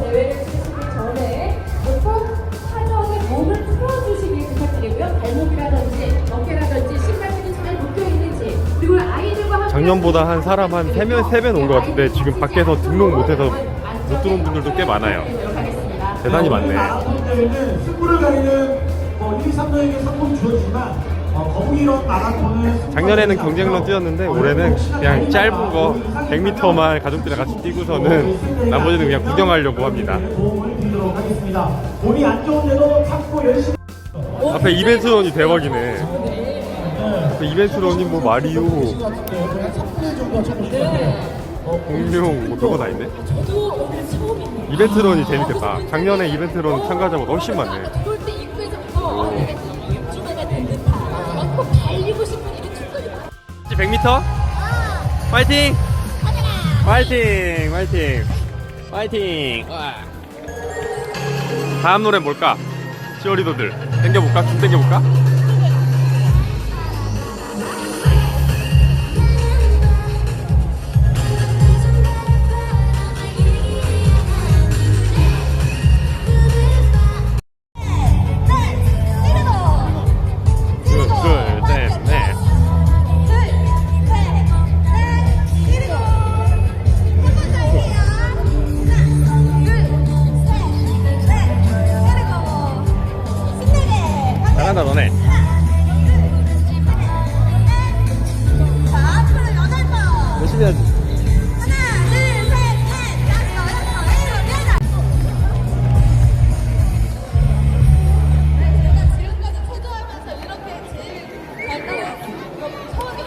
대회를 치시기 전에 꼭 사전에 몸을 풀어주시길 부탁드리고요. 발목이라든지 어깨라든지 신발끈이 잘 묶여 있는지 그리고 아이들과 함께 작년보다 한 사람 한 3명, 3배는 온것 같은데 지금 밖에서 등록 못해서 못 들어온 분들도 꽤 많아요. 대단히 많네. 대회는 승부를 가리는 뭐 1, 3등에게 상품이 주어지지만 작년에는 경쟁론 뛰었는데 올해는 그냥 짧은 거 100m만 가족들이랑 같이 뛰고서는 나머지는 그냥 구경하려고 합니다. 앞에 이벤트론이 대박이네. 앞에 이벤트론이 뭐 마리오, 공룡 뭐 그거 다 있네. 이벤트론이 재밌겠다. 작년에 이벤트론 참가자보다 훨씬 많네. 들 100m? 파이팅! 파이팅! 파이팅! 파이팅! 다음 노래 뭘까? 치어리더들 땡겨볼까? 좀 땡겨볼까?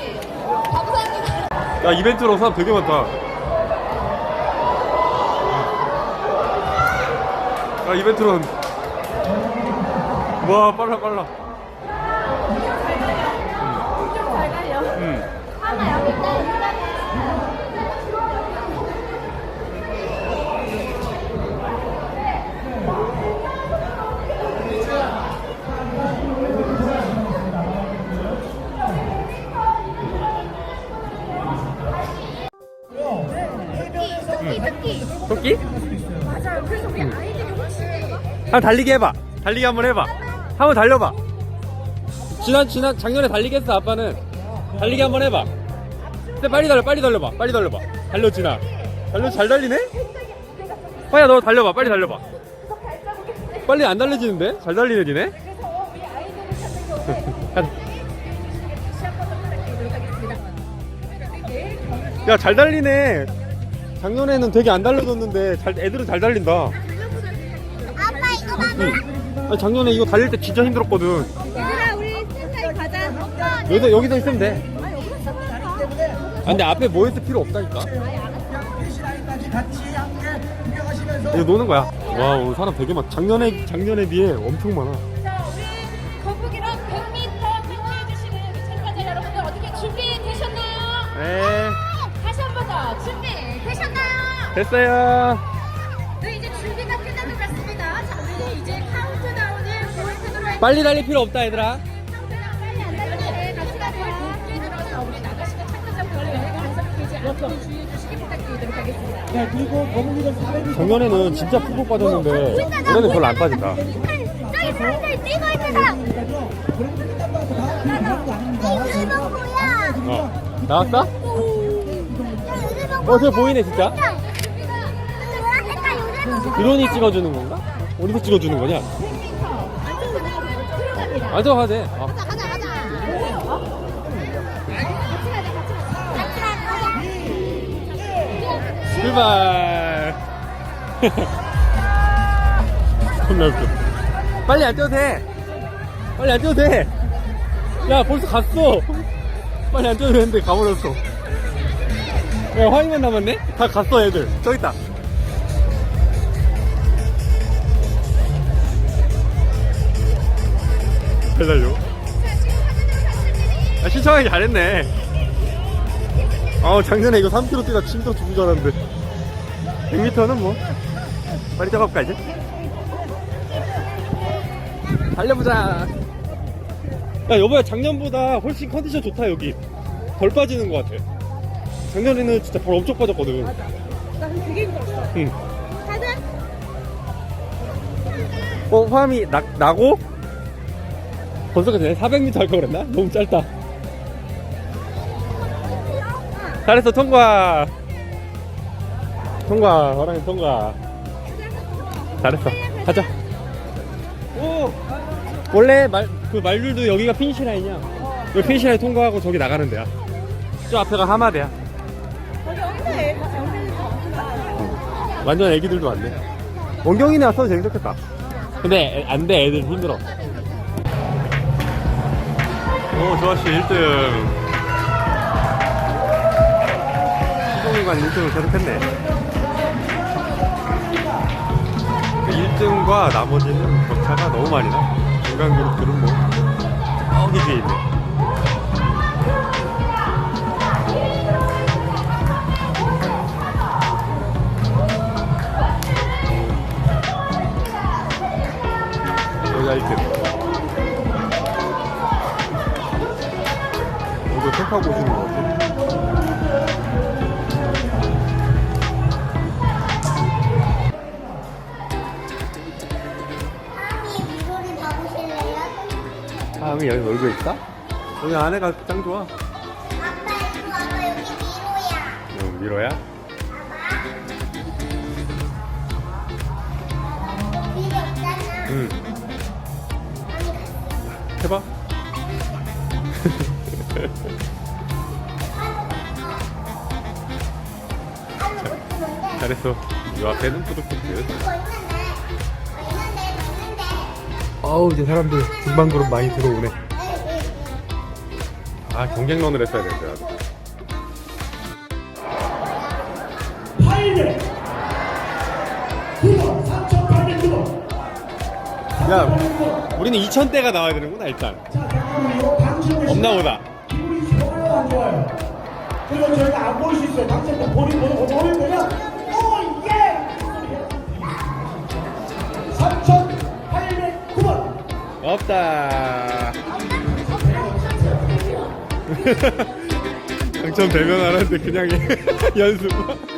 이에요. 감사합니다. 야 이벤트로 사람 되게 많다. 야 이벤트로 와 빨라 빨라. 엄청 잘 달려. 음. 하나 여기 있다. 토끼? 맞아요. 그래서 우리 아이들이 훨씬 한번 달리기 해봐. 달리기 한번 해봐. 한번 달려봐. 지난 지난 작년에 달리기 했어 아빠는. 달리기 한번 해봐. 근데 빨리 달려 빨리 달려봐 빨리 달려봐. 달려 지나. 달려 잘 달리네? 빨리 너 달려봐 빨리 달려봐. 빨리 안 달려지는데? 잘 달리네 경기 야잘 달리네. 작년에는 되게 안 달려줬는데 잘 애들은 잘 달린다. 아빠 이거 봐봐. 아니, 작년에 이거 달릴 때 진짜 힘들었거든. 여기서 여기서 있으면 돼. 아, 근데 앞에 뭐 있을 필요 없다니까. 피시라인까지 같이 함께 구경하시면서 이거 노는 거야. 와 오늘 사람 되게 많. 작년에 작년에 비해 엄청 많아. 자 우리 거북이랑 100m 경기해 주시는 우리 참가자 여러분들 어떻게 준비 되셨나요? 네 다시 한 번 더 준비 되셨나요? 됐어요. 네 이제 준비가 끝난 것 같습니다. 자 우리 이제 카운트다운을 보여드리도록 할게요. 빨리 달릴 필요 없다 얘들아. 네, 그리고 거북이를 400m 작년에는 진짜 푹푹 빠졌는데 올해는 별로 안 빠진다. 저기 사람들 뛰고 있는 사람. 어 나왔어? 어, 저 보이네 진짜. 드론이 찍어주는 건가? 어디서 찍어주는 거냐? 앉아 가도 돼. 어. 출발. 겁나 웃겨. 빨리 안 뛰어도 돼. 빨리 안 뛰어도 돼. 야, 벌써 갔어. 빨리 안 뛰어도 되는데 가버렸어. 야, 화이만 남았네? 다 갔어, 애들. 저기 있다. 잘 달려. 아, 신청하기 잘했네. 아, 작년에 이거 3km 뛰다 침도 죽은 줄 알았는데. 100m는 뭐 빨리 뛰어갈까 이제? 달려보자 야 여보야 작년보다 훨씬 컨디션 좋다 여기 덜 빠지는 것 같아 작년에는 진짜 발 엄청 빠졌거든 나 되게 힘들었어. 응. 가자. 어, 화음이 나, 나고? 벌써 그냥 400m 할거 그랬나? 너무 짧다. 잘했어, 통과! 통과, 호랑이 통과. 잘했어. 가자. 오! 원래 말, 그 말들도 여기가 피니시 라인이야. 여기 피니시 라인 통과하고 저기 나가는 데야. 저 앞에가 하마대야. 완전 애기들도 왔네. 원경이네 왔어도 재밌었겠다. 근데 애- 안 돼, 애들 힘들어. 오, 조아씨 1등. 시동이관 1등을 계속 했네. 1등과 나머지는 격차가 너무 많이 나. 중간 그룹들은 뭐, 저기 뒤에 있네. 1등. 이거 택하고 오시는 거 같아. 다음이 여기 놀고 있다? 여기 안에가 짱 좋아. 아빠 이거 아빠 여기 미로야. 응, 미로야? 미로 없잖아. 응. 해봐. 아미 못 주는데. 잘했어. 요 앞에는 푸드코트. 이거. 어. 어우, 이제 사람들 중반 그룹 많이 들어오네. 아, 경쟁론을 했어야 되는데, 나도. 800 9번 3,800번 야, 우리는 2000대가 나와야 되는구나, 일단. 당첨 없나 보다. 기분이 좋아요 안 좋아요? 그리고 저희가 안 보일 수 있어요 본인 보는 거 보면 되면 없다. 당첨되면 하는데 그냥 연습.